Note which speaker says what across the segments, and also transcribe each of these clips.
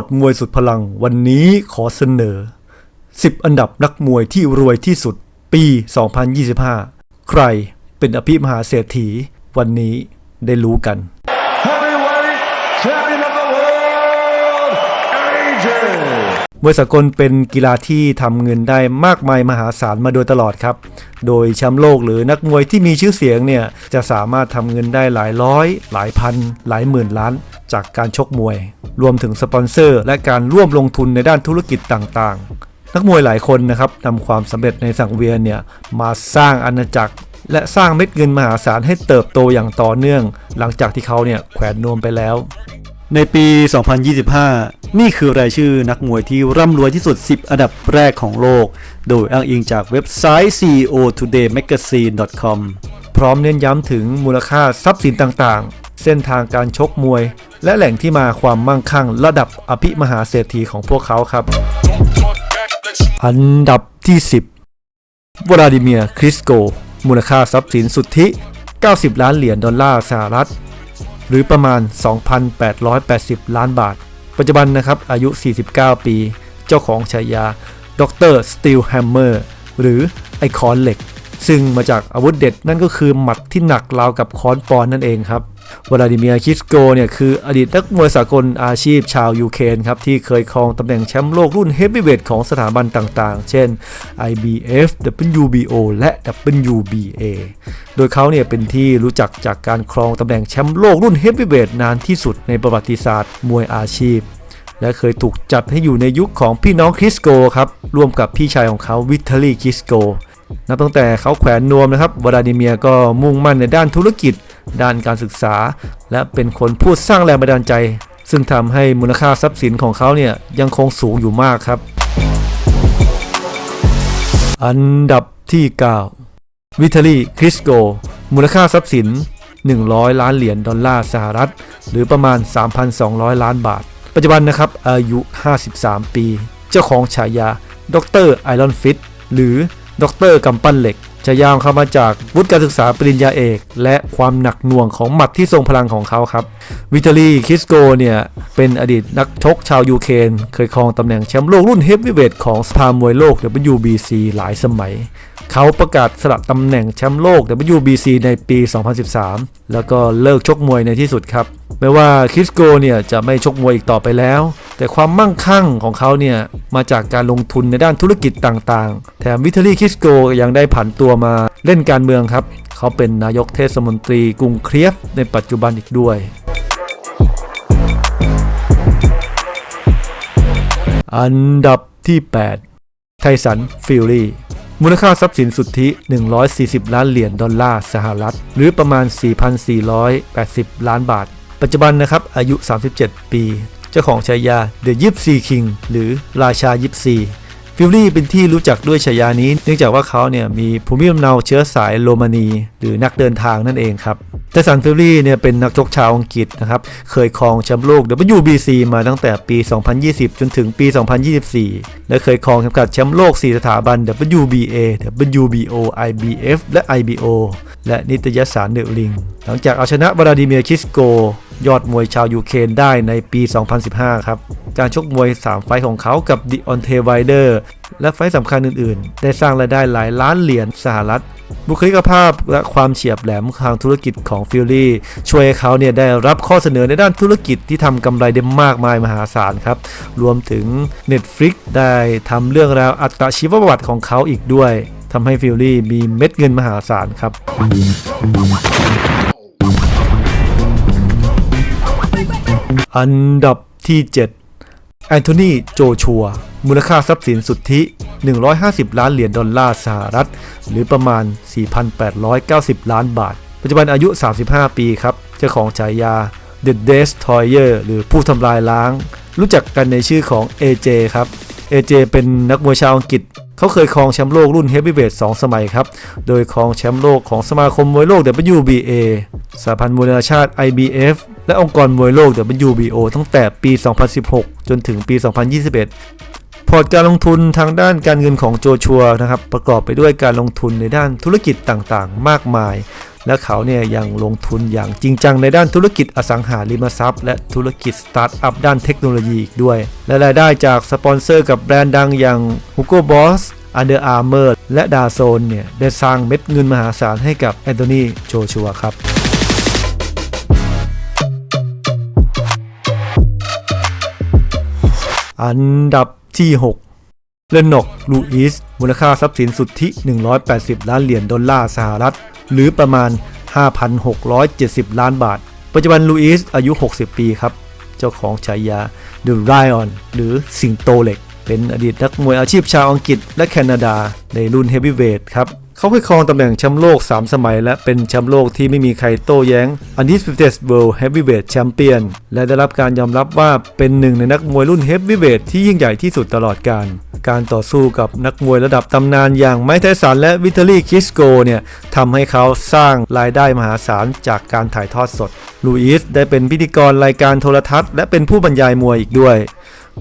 Speaker 1: ดมวยสุดพลังวันนี้ขอเสนอ 10 อันดับนักมวยที่รวยที่สุดปี 2025 ใครเป็นอภิมหาเศรษฐีวันนี้ได้รู้กัน มวยสากลเป็นกีฬาที่ทำเงินได้มากมายมหาศาลมาโดยตลอดครับ โดยแชมป์โลกหรือนักมวยที่มีชื่อเสียงเนี่ยจะสามารถทำเงินได้หลายร้อย หลายพัน หลายหมื่นล้าน จากการชกมวย รวมถึงสปอนเซอร์ และการร่วมลงทุนในด้านธุรกิจต่างๆ นักมวยหลายคนนะครับนำความสำเร็จในสังเวียนเนี่ยมาสร้างอาณาจักรและสร้างเม็ดเงินมหาศาลให้เติบโตอย่างต่อเนื่อง หลังจากที่เขาเนี่ยแขวนนวมไปแล้ว ในปี 2025 นี่คือรายชื่อนักมวยที่ร่ำรวยที่สุด 10 อันดับแรกของโลก โดยอ้างอิงจากเว็บไซต์ CEO Today Magazine com พร้อมเน้นย้ำถึงมูลค่าทรัพย์สินต่างๆ เส้นทางการชกมวย และแหล่งที่มาความมั่งคั่งระดับอภิมหาเศรษฐีของพวกเขาครับ อันดับที่ 10 วลาดิเมียร์ คริสโก มูลค่าทรัพย์สินสุทธิ 90 ล้านเหรียญดอลลาร์สหรัฐ หรือประมาณ 2,880 ล้านบาท ปัจจุบันนะครับอายุ 49 ปี เจ้าของฉายาด็อกเตอร์สตีลแฮมเมอร์หรือไอคอนเหล็ก ซึ่งมาจากอาวุธเด็ดนั่นก็คือหมัดที่หนักราวกับค้อนปอนนั่นเองครับ วลาดิเมียร์คิสโกเนี่ยคืออดีตนักมวยสากลอาชีพชาวยูเครนครับที่เคยครองตำแหน่งแชมป์โลกรุ่นเฮฟวีเวทของสถาบันต่างๆ เช่น IBF WBO และ WBA โดยเขาเนี่ยเป็นที่รู้จักจากการครองตำแหน่งแชมป์โลกรุ่นเฮฟวีเวทนานที่สุดในประวัติศาสตร์มวยอาชีพ และเคยถูกจัดให้อยู่ในยุคของพี่น้องคริสโกครับร่วมกับพี่ชายของเขาวิทเทอรี่คริสโก นับตั้งแต่เขาแขวนนวมนะครับวลาดิเมียก็มุ่งมั่นในด้านธุรกิจ ด้านการศึกษา และเป็นคนพูดสร้างแรงบันดาลใจ ซึ่งทำให้มูลค่าทรัพย์สินของเขาเนี่ยยังคงสูงอยู่มากครับ อันดับที่ 9 วิทาลีคริสโก มูลค่าทรัพย์สิน 100 ล้านเหรียญดอลลาร์สหรัฐ หรือประมาณ 3,200 ล้านบาท ปัจจุบันนะครับอายุ 53 ปี เจ้าของฉายาดรไอรอนฟิตหรือ ดรกำปั้นเหล็กจะยามเข้ามาจากวุฒิการศึกษาปริญญาเอก และความหนักหน่วงของหมัดที่ทรงพลังของเขาครับ วิทาลีคิสโกเนี่ย เป็นอดีตนักชกชาวยูเครนเคยครองตำแหน่งแชมป์โลกรุ่นเฮฟวีเวทของสภามวยโลก WBC หลายสมัย เขาประกาศสละตำแหน่งแชมป์โลก WBC ในปี 2013 แล้วก็เลิกชกมวยในที่สุดครับแม้ว่าคริสโกเนี่ยจะไม่ชกมวยอีกต่อไปแล้ว แต่ความมั่งคั่งของเขาเนี่ยมาจากการลงทุนในด้านธุรกิจต่างๆ แถมวิทาลีคริสโกยังได้ผันตัวมาเล่นการเมืองครับ เขาเป็นนายกเทศมนตรีกรุงเครียฟในปัจจุบันอีกด้วยอันดับที่ 8 ไทสัน ฟิลลี่ มูลค่าทรัพย์สินสุทธิ 140 ล้านเหรียญดอลลาร์สหรัฐ หรือประมาณ 4,480 ล้านบาท ปัจจุบันนะครับ อายุ 37 ปี เจ้าของฉายา The Gypsy King หรือราชายิปซีฟิลลี่เป็นที่รู้จักด้วยฉายานี้ เนื่องจากว่าเขาเนี่ยมีภูมิลำเนาเชื้อสายโรมานี หรือนักเดินทางนั่นเองครับแต่สันฟิลลี่เนี่ยเป็นนักชกชาวอังกฤษนะครับ เคยครองแชมป์โลก WBC มาตั้งแต่ปี 2020 จนถึงปี 2024 และเคยครองเข็มขัดแชมป์โลก 4 สถาบัน WBA WBO IBF และ IBO และนิตยสารเดอะลิง หลังจากเอาชนะวลาดิเมียร์คิสโก ยอดมวยชาวยูเครนได้ในปี 2015 ครับ การชกมวย 3 ไฟของเขากับดิออนเทไวเดอร์และไฟสำคัญอื่นๆ ได้สร้างรายได้หลายล้านเหรียญสหรัฐ บุคลิกภาพและความเฉียบแหลมทางธุรกิจของฟิลลี่ ช่วยให้เขาเนี่ยได้รับข้อเสนอในด้านธุรกิจที่ทำกำไรได้มากมายมหาศาลครับ รวมถึง Netflix ได้ทำเรื่องราวอัตชีวประวัติของเขาอีกด้วยทำให้ฟิลลี่มีเม็ดเงินมหาศาลครับ อันดับที่ 7 แอนโทนีโจชัว มูลค่าทรัพย์สินสุทธิ 150 ล้านเหรียญดอลลาร์สหรัฐ หรือประมาณ 4,890 ล้านบาท ปัจจุบันอายุ 35 ปีครับ เจ้าของฉายา The Destroyer หรือผู้ทำลายล้าง รู้จักกันในชื่อของ AJ ครับ AJ เป็นนักมวยชาวอังกฤษ เขาเคยครองแชมป์โลกรุ่นเฮฟวีเวท2สมัยครับ โดยครองแชมป์โลกของสมาคมมวยโลก WBA สหพันธ์มวยนานาชาติ IBF และองค์กรมวยโลก WBO ตั้งแต่ปี 2016 จนถึงปี 2021พอร์ตการลงทุนทางด้านการเงินของโจชัวนะครับประกอบไปด้วยการลงทุนในด้านธุรกิจต่างๆ มากมาย และเขาเนี่ยยังลงทุนอย่างจริงจังในด้านธุรกิจอสังหาริมทรัพย์ และธุรกิจสตาร์ทอัพด้านเทคโนโลยีอีกด้วย และรายได้จากสปอนเซอร์กับแบรนด์ดังอย่าง Hugo Boss Under Armour และดาโซนเนี่ยได้สร้างเม็ดเงินมหาศาลให้กับแอนโทนีโชชัวครับอันดับที่ 6 เลนนอกลูอิสมูลค่าทรัพย์สินสุทธิ 180 ล้านเหรียญดอลลาร์สหรัฐ หรือประมาณ 5,670 ล้านบาท ปัจจุบันลูอิสอายุ 60 ปีครับ เจ้าของฉายา The Lion หรือสิงโตเหล็ก เป็นอดีตนักมวยอาชีพชาวอังกฤษและแคนาดา ในรุ่นเฮฟวีเวทครับเขาเคยครองตำแหน่งแชมป์โลก 3 สมัย และเป็นแชมป์โลกที่ไม่มีใครโต้แย้ง Undisputed World Heavyweight Champion และได้รับการยอมรับว่าเป็นหนึ่งในนักมวยรุ่นเฮฟวีเวทที่ยิ่งใหญ่ที่สุดตลอดกาล การต่อสู้กับนักมวยระดับตำนานอย่างไมค์ไทสันและวิตาลีคิสโกเนี่ยทำให้เขาสร้างรายได้มหาศาลจากการถ่ายทอดสด ลูอิสได้เป็นพิธีกรรายการโทรทัศน์ และเป็นผู้บรรยายมวยอีกด้วย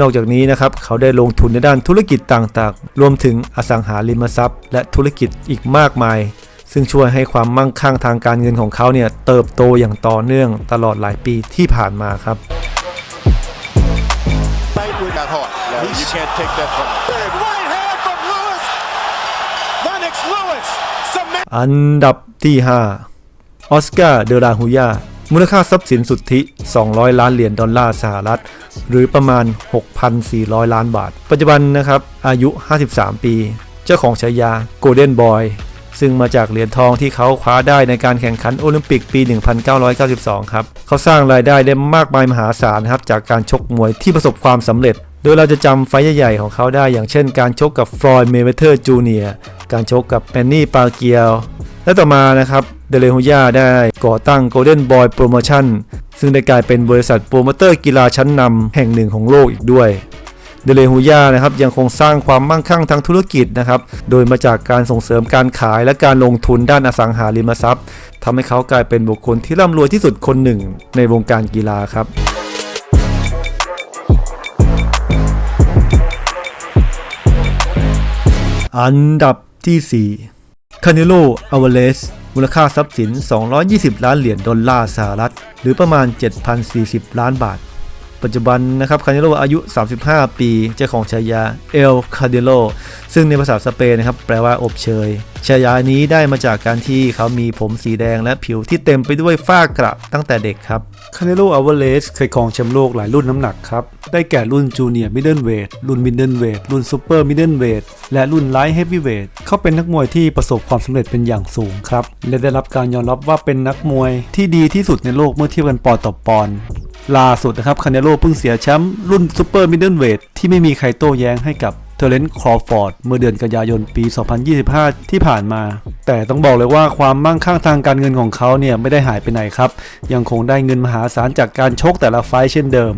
Speaker 1: นอกจากนี้นะครับเขาได้ลงทุนในด้านธุรกิจต่างๆ รวมถึงอสังหาริมทรัพย์ และธุรกิจอีกมากมาย ซึ่งช่วยให้ความมั่งคั่งทางการเงินของเขาเนี่ยเติบโตอย่างต่อเนื่องตลอดหลายปีที่ผ่านมาครับ
Speaker 2: that hard. No, you can't take that from him.
Speaker 3: Big right hand from Lewis. Lennox Lewis. Submit.
Speaker 1: อันดับที่ 5 ออสการ์ เดลาฮูยา มูลค่าทรัพย์สินสุทธิ 200 ล้านเหรียญดอลลาร์สหรัฐ หรือประมาณ 6,400 ล้านบาท ปัจจุบันนะครับ อายุ 53 ปี เจ้าของฉายา Golden Boy ซึ่งมาจากเหรียญทองที่เขาคว้าได้ในการแข่งขันโอลิมปิกปี 1992 ครับ เขาสร้างรายได้ได้มากมายมหาศาลนะครับจากการชกมวยที่ประสบความสำเร็จ โดยเราจะจำไฟใหญ่ๆของเขาได้อย่างเช่นการชกกับฟลอยด์เมเวเทอร์จูเนียการชกกับแมนนี่ปาเกียว และต่อมานะครับเดเลฮุย่าได้ก่อตั้ง Golden Boy Promotion ซึ่งได้กลายเป็นบริษัทโปรโมเตอร์กีฬาชั้นนำแห่งหนึ่งของโลกอีกด้วยเดเลฮูย่านะครับยังคงสร้างความมั่งคั่งทางธุรกิจนะครับโดยมาจากการส่งเสริมการขายและการลงทุนด้านอสังหาริมทรัพย์ทำให้เขากลายเป็นบุคคลที่ร่ำรวยที่สุดคนหนึ่งในวงการกีฬาครับ อันดับที่ 4 คาเนโลอเวเลส มูลค่าทรัพย์สิน 220 ล้านเหรียญดอลลาร์สหรัฐ หรือประมาณ 7,040 ล้านบาท ปัจจุบันนะครับคาเนโลอายุ 35 ปี เจ้าของฉายาเอลคาเนโลซึ่งในภาษาสเปนนะครับแปลว่าอบเชยฉายานี้ได้มาจากการที่เขามีผมสีแดงและผิวที่เต็มไปด้วยฝ้ากระตั้งแต่เด็กครับคาเนโลอเวเลสเคยครองแชมป์โลกหลายรุ่นน้ำหนักครับ ได้แก่รุ่นจูเนียร์มิดเดิลเวทรุ่นมิดเดิลเวทรุ่นซูเปอร์มิดเดิลเวทและรุ่นไลท์เฮฟวีเวทเขาเป็นนักมวยที่ประสบความสำเร็จเป็นอย่างสูงครับ และได้รับการยอมรับว่าเป็นนักมวยที่ดีที่สุดในโลกเมื่อเทียบกันปอนด์ต่อปอน ล่าสุดนะครับคาเนโลเพิ่งเสียแชมป์รุ่นซูเปอร์มิดเดิลเวทที่ไม่มีใครโต้แย้งให้กับเทเลนต์ครอฟอร์ดเมื่อเดือนกันยายนปี 2025 ที่ผ่านมา แต่ต้องบอกเลยว่าความมั่งคั่งทางการเงินของเขาเนี่ยไม่ได้หายไปไหนครับ ยังคงได้เงินมหาศาลจากการชกแต่ละไฟเช่นเดิม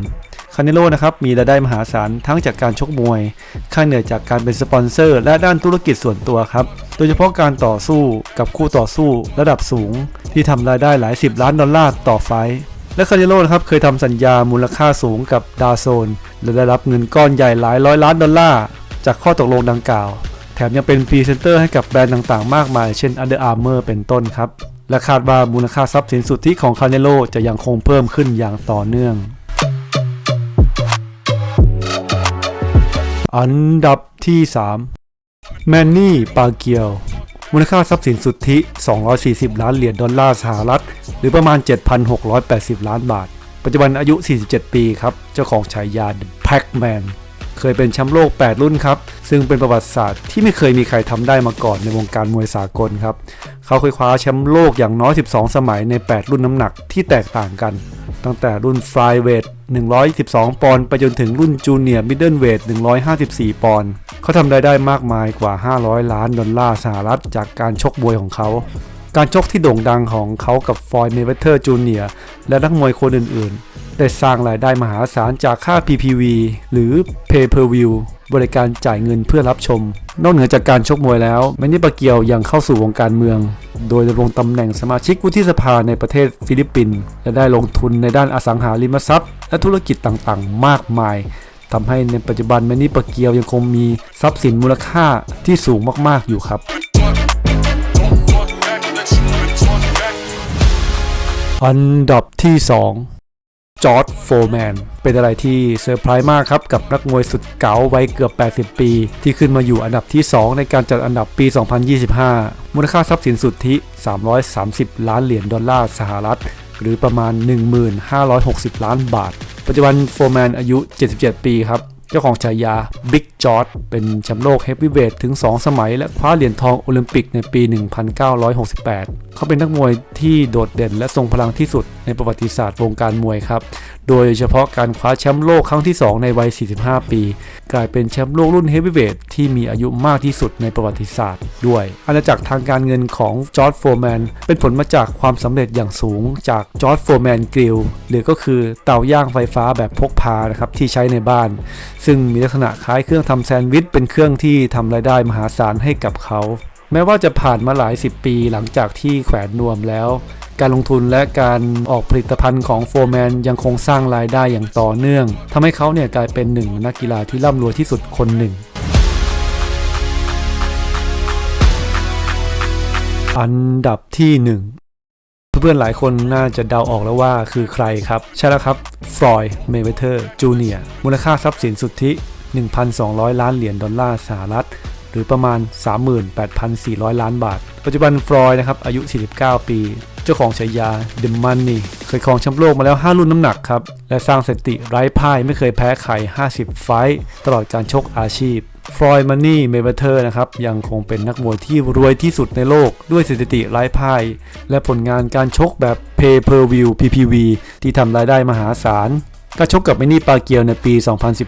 Speaker 1: คาเนโลนะครับมีรายได้มหาศาลทั้งจากการชกมวย ค่าเหนื่อยจากการเป็นสปอนเซอร์ และด้านธุรกิจส่วนตัวครับ โดยเฉพาะการต่อสู้กับคู่ต่อสู้ระดับสูง ที่ทำรายได้หลาย10ล้านดอลลาร์ต่อไฟ และคาเนโลนะครับเคยทำสัญญามูลค่าสูงกับดาโซนและได้รับเงินก้อนใหญ่หลายร้อยล้านดอลลาร์จากข้อตกลงดังกล่าว แถมยังเป็นพรีเซนเตอร์ให้กับแบรนด์ต่างๆ มากมาย เช่น Under Armour เป็นต้นครับ และคาดว่ามูลค่าทรัพย์สินสุทธิของคาเนโลจะยังคงเพิ่มขึ้นอย่างต่อเนื่อง อันดับที่ 3 แมนนี่ ปาเกียว มูลค่าทรัพย์สินสุทธิ 240 ล้านเหรียญดอลลาร์สหรัฐ หรือประมาณ 7,680 ล้านบาท ปัจจุบันอายุ 47 ปีครับ เจ้าของฉายา The Pac-Man เคยเป็นแชมป์โลก 8 รุ่นครับ ซึ่งเป็นประวัติศาสตร์ที่ไม่เคยมีใครทำได้มาก่อนในวงการมวยสากลครับ เขาเคยคว้าแชมป์โลกอย่างน้อย 12 สมัยใน 8 รุ่นน้ำหนักที่แตกต่างกัน ตั้งแต่รุ่นฟลายเวท112 ปอนด์ไปจนถึงรุ่นจูเนียร์มิดเดิลเวท154 ปอนด์เขาทำรายได้มากมายกว่า 500 ล้านดอลลาร์สหรัฐจากการชกมวยของเขาการชกที่โด่งดังของเขากับฟอยด์เมเวเทอร์จูเนียร์และนักมวยคนอื่นๆ ได้สร้างรายได้มหาศาลจากค่า PPV หรือ Pay Per View บริการจ่ายเงินเพื่อรับชม นอกเหนือจากการชกมวยแล้วแมนนี่ปาเกียวยังเข้าสู่วงการเมือง โดยดำรงตำแหน่งสมาชิกวุฒิสภาในประเทศฟิลิปปินส์และได้ลงทุนในด้านอสังหาริมทรัพย์ และธุรกิจต่างๆ มากมายทำให้ในปัจจุบันแมนนี่ปาเกียวยังคงมีทรัพย์สินมูลค่าที่สูงมากๆอยู่ครับอันดับที่ 2 จอร์ดโฟแมนเป็นอะไรที่เซอร์ไพรส์มากครับ กับนักมวยสุดเก๋าวัยเกือบ 80 ปี ที่ขึ้นมาอยู่อันดับที่ 2 ในการจัดอันดับปี 2025 มูลค่าทรัพย์สินสุทธิ 330 ล้านเหรียญดอลลาร์สหรัฐ หรือประมาณ 1560 ล้านบาท ปัจจุบันโฟแมนอายุ 77 ปีครับ เจ้าของฉายา Big George เป็นแชมป์โลกเฮฟวีเวทถึง 2 สมัย และคว้าเหรียญทองโอลิมปิกในปี 1968 เขาเป็นนักมวยที่โดดเด่นและทรงพลังที่สุดในประวัติศาสตร์วงการมวยครับ โดยเฉพาะการคว้าแชมป์โลกครั้งที่ 2 ในวัย 45 ปี กลายเป็นแชมป์โลกรุ่นเฮฟวีเวทที่มีอายุมากที่สุดในประวัติศาสตร์ด้วย อาณาจักรทางการเงินของจอร์ดโฟร์แมนเป็นผลมาจากความสำเร็จอย่างสูงจากจอร์ดโฟร์แมนกริลหรือก็คือเตาย่างไฟฟ้าแบบพกพานะครับที่ใช้ในบ้าน ซึ่งมีลักษณะคล้ายเครื่องทำแซนด์วิชเป็นเครื่องที่ทำรายได้มหาศาลให้กับเขา แม้ว่าจะผ่านมาหลายสิบปีหลังจากที่แขวนนวมแล้ว การลงทุนและการออกผลิตภัณฑ์ของโฟร์แมนยังคงสร้างรายได้อย่างต่อเนื่องทำให้เขาเนี่ยกลายเป็นหนึ่งนักกีฬาที่ร่ำรวยที่สุดคนหนึ่งอันดับที่หนึ่งเพื่อนๆหลายคนน่าจะเดาออกแล้วว่าคือใครครับ ใช่แล้วครับฟรอยด์เมเวเทอร์จูเนียมูลค่าทรัพย์สินสุทธิ 1,200 ล้านเหรียญดอลลาร์สหรัฐ หรือประมาณ 38,400 ล้านบาท ปัจจุบันฟรอยด์นะครับอายุ 49 ปี เจ้าของฉายา The Money เคยครองแชมป์โลกมาแล้ว 5 รุ่นน้ำหนักครับ และสร้างสถิติไร้พ่ายไม่เคยแพ้ใคร 50 ไฟต์ตลอดการชกอาชีพฟรอยด์มันนี่เมเวเทอร์นะครับยังคงเป็นนักมวยที่รวยที่สุดในโลกด้วยสถิติไร้พ่าย และผลงานการชกแบบ Pay Per View PPV ที่ทำรายได้มหาศาล การชกกับมินี่ปาเกียวในปี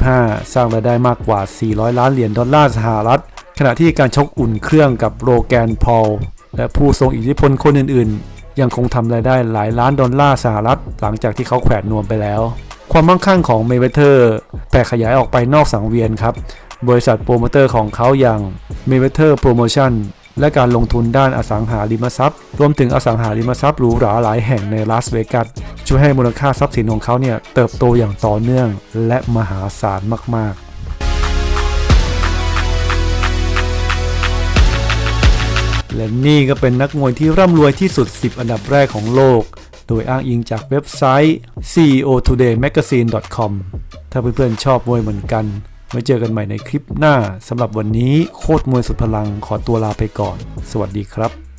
Speaker 1: 2015 สร้างรายได้มากกว่า 400 ล้านเหรียญดอลลาร์สหรัฐ ขณะที่การชกอุ่นเครื่องกับโรแกนพอล และผู้ทรงอิทธิพลคนอื่นๆ ยังคงทำรายได้หลายล้านดอลลาร์สหรัฐ หลังจากที่เขาแขวนนวมไปแล้ว ความมั่งคั่งของเมเวเทอร์แผ่ขยายออกไปนอกสังเวียนครับ บริษัทโปรโมเตอร์ของเขาอย่าง m e v e t e r Promotion และการลงทุนด้านอสังหาริมทรัพย์ รวมถึงอสังหาริมทรัพย์หรูหราหลายแห่งในลาสเวกัสช่วยให้มูลค่าทรัพย์สินของเขาเนี่ยเติบโตอย่างต่อเนื่องและมหาศาลมาก ๆและนี่ก็เป็นนักมวยที่ร่ำรวยที่สุด 10 อันดับแรกของโลก โดยอ้างอิงจากเว็บไซต์ ceotodaymagazine.com ถ้าเพื่อนๆชอบมวยเหมือนกัน ไว้เจอกันใหม่ในคลิปหน้าสำหรับวันนี้โคตรมวยสุดพลังขอตัวลาไปก่อน สวัสดีครับ